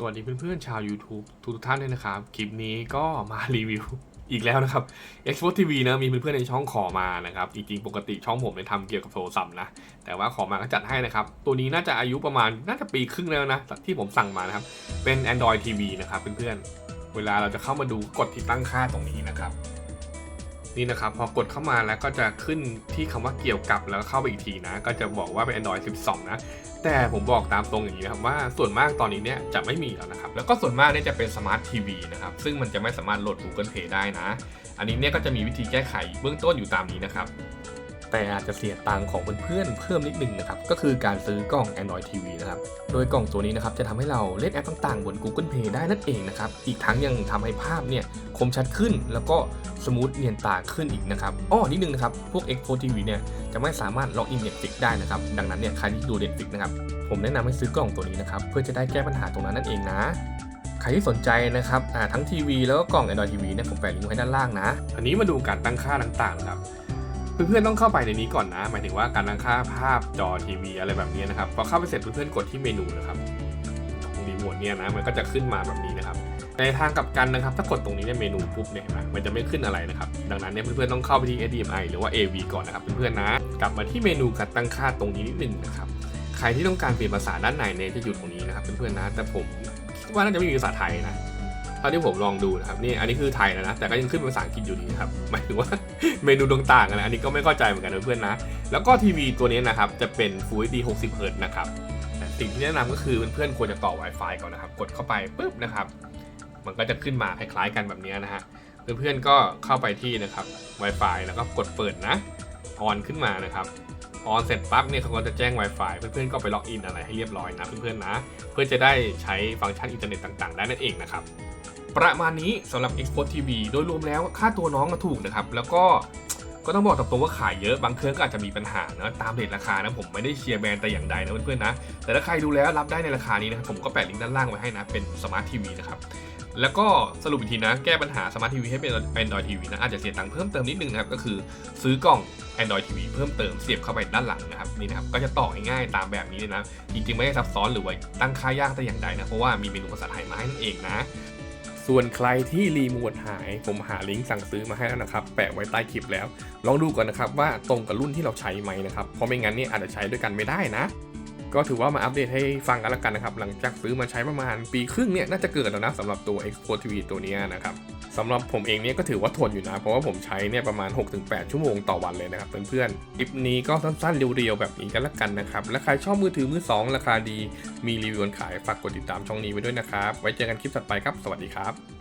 สวัสดีเพื่อนๆชาว YouTube ทุกท่านเลยนะครับ คลิปนี้ก็มารีวิวอีกแล้วนะครับ Xbox TV นะมีเพื่อนๆในช่องขอมานะครับจริงๆปกติช่องผมเนี่ยทำเกี่ยวกับโทรศัพท์นะ แต่ว่าขอมาก็จัดให้นะครับ ตัวนี้น่าจะอายุประมาณน่าจะปีครึ่งแล้วนะที่ผมสั่งมานะครับ เป็น Android TV นะครับเพื่อนๆเวลาเราจะเข้ามาดูกดที่ตั้งค่าตรงนี้นะครับ นี่นะครับพอกดเข้ามาแล้วก็จะขึ้นที่คำว่าเกี่ยวกับแล้วเข้าไปอีกทีนะ ก็จะบอกว่าเป็น Android 12 นะ แต่ผมบอกตามตรงอย่างนี้นะครับว่าส่วนมากตอนนี้เนี่ยจะไม่มีแล้วนะครับ แล้วก็ส่วนมากเนี่ยจะเป็นสมาร์ททีวีนะครับ ซึ่งมันจะไม่สามารถโหลด Google Play ได้นะ อันนี้เนี่ยก็จะมีวิธีแก้ไขเบื้องต้นอยู่ตามนี้นะครับ แต่อาจจะเสียตังค์ของเพื่อนๆเพิ่มนิดนึงนะครับ ก็คือการซื้อกล่อง Android TV นะครับ โดยกล่องตัวนี้นะครับจะทำให้เราเล่นแอปต่างๆ บน Google Play ได้นั่นเองนะครับ อีกทั้งยังทำให้ภาพเนี่ยคมชัดขึ้น แล้วก็สมูทเนียนตาขึ้นอีกนะครับ อ้อนิดนึงนะครับ พวก Expo TV เนี่ยจะไม่สามารถล็อกอิน Netflix ได้นะครับ ดังนั้นเนี่ยใครที่ดู Netflix นะครับ ผมแนะนำให้ซื้อกล่องตัวนี้นะครับ เพื่อจะได้แก้ปัญหาตรงนั้นนั่นเองนะใครที่สนใจนะครับทั้งทีวีแล้วก็กล่อง Android TV เนี่ยผมแปะลิงก์ไว้ด้านล่างนะอันนี้มาดูการตั้งค่าต่างๆนะครับ เพื่อนๆต้องเข้าไปในนี้ก่อนนะ หมายถึงว่าการตั้งค่าภาพจอทีวีอะไรแบบนี้นะครับ พอเข้าไปเสร็จเพื่อนๆกดที่เมนูนะครับตรงรีโมทเนี่ยนะมันก็จะขึ้นมาแบบนี้นะครับ ในทางกลับกันนะครับ ถ้ากดตรงนี้ในเมนูปุ๊บเนี่ยนไหมมันจะไม่ขึ้นอะไรนะครับ ดังนั้นเนี่ยเพื่อนๆต้องเข้าไปที่ HDMI หรือว่า AV ก่อนนะครับเพื่อนๆนะ กลับมาที่เมนูการตั้งค่าตรงนี้นิดนึงนะครับ ใครที่ต้องการเปลี่ยนภาษาด้านในเนี่ยจะอยู่ตรงนี้นะครับเพื่อนๆนะ แต่ผมคิดว่าน่าจะไม่มีภาษาไทยนะ เท่าที่ผมลองดูนะครับนี่อันนี้คือไทยแล้วนะแต่ก็ยังขึ้นเป็นภาษาอังกฤษอยู่ดีนะครับหมายถึงว่าเมนูต่างๆนะอันนี้ก็ไม่เข้าใจเหมือนกันนะเพื่อนนะ แล้วก็ทีวีตัวนี้นะครับจะเป็น Full HD 60 Hz นะครับสิ่งที่แนะนำก็คือเพื่อนๆควรจะต่อ Wi-Fi ก่อนนะครับ กดเข้าไปปุ๊บนะครับ มันก็จะขึ้นมาคล้ายๆกันแบบนี้นะฮะเพื่อนๆก็เข้าไปที่นะครับ Wi-Fi แล้วก็กดเปิดนะออนขึ้นมานะครับออนเสร็จปั๊บเนี่ยเขาก็จะแจ้ง Wi-Fi เพื่อนๆก็ไปล็อกอินอะไรให้เรียบร้อยนะเพื่อนๆนะ เพื่อจะได้ใช้ฟังก์ชันอินเทอร์เน็ตต่างๆ ได้นั่นเองนะครับ ประมาณนี้สำหรับ Xbox TV โดยรวมแล้วค่าตัวน้องมาถูกนะครับ แล้วก็ก็ต้องบอกตรงๆว่าขายเยอะบางเครื่องก็อาจจะมีปัญหานะตามเรทราคานะผมไม่ได้เชียร์แบรนด์แต่อย่างใดนะเพื่อนๆนะ แต่ถ้าใครดูแล้วรับได้ในราคานี้นะครับผมก็แปะลิงก์ด้านล่างไว้ให้นะ เป็นสมาร์ททีวีนะครับแล้วก็สรุปอีกทีนะ แก้ปัญหาสมาร์ททีวีให้เป็น Android TV นะ อาจจะเสียตังค์เพิ่มเติมนิดนึงนะครับ ก็คือซื้อกล่อง Android TV เพิ่มเติมเสียบเข้าไปด้านหลังนะครับนี่นะครับ ก็จะต่อง่ายๆตามแบบนี้เลยนะ จริงๆ ไม่ได้ซับซ้อนหรือว่าตั้งค่ายากแต่อย่างใดนะ เพราะว่ามีเมนูภาษาไทยมาให้นั่นเองนะ ส่วนใครที่รีโมทหาย ผมหาลิงก์สั่งซื้อมาให้แล้วนะครับ แปะไว้ใต้คลิปแล้ว ลองดูก่อนนะครับว่าตรงกับรุ่นที่เราใช้ไหมนะครับ เพราะไม่งั้นเนี่ยอาจจะใช้ด้วยกันไม่ได้นะ ก็ถือว่ามาอัปเดตให้ฟังกันแล้วกันนะครับ หลังจากซื้อมาใช้ประมาณปีครึ่งเนี่ยน่าจะเกิดแล้วนะสำหรับตัว Expo TV ตัวนี้นะครับสำหรับผมเองเนี่ยก็ถือว่าทนอยู่นะ เพราะว่าผมใช้เนี่ยประมาณ 6-8 ชั่วโมงต่อวันเลยนะครับเพื่อนๆคลิปนี้ก็สั้นๆเรียวๆแบบนี้กันละกันนะครับ และใครชอบมือถือมือสองราคาดี มีรีวิวขายฝากกดติดตามช่องนี้ไว้ด้วยนะครับ ไว้เจอกันคลิปถัดไปครับ สวัสดีครับ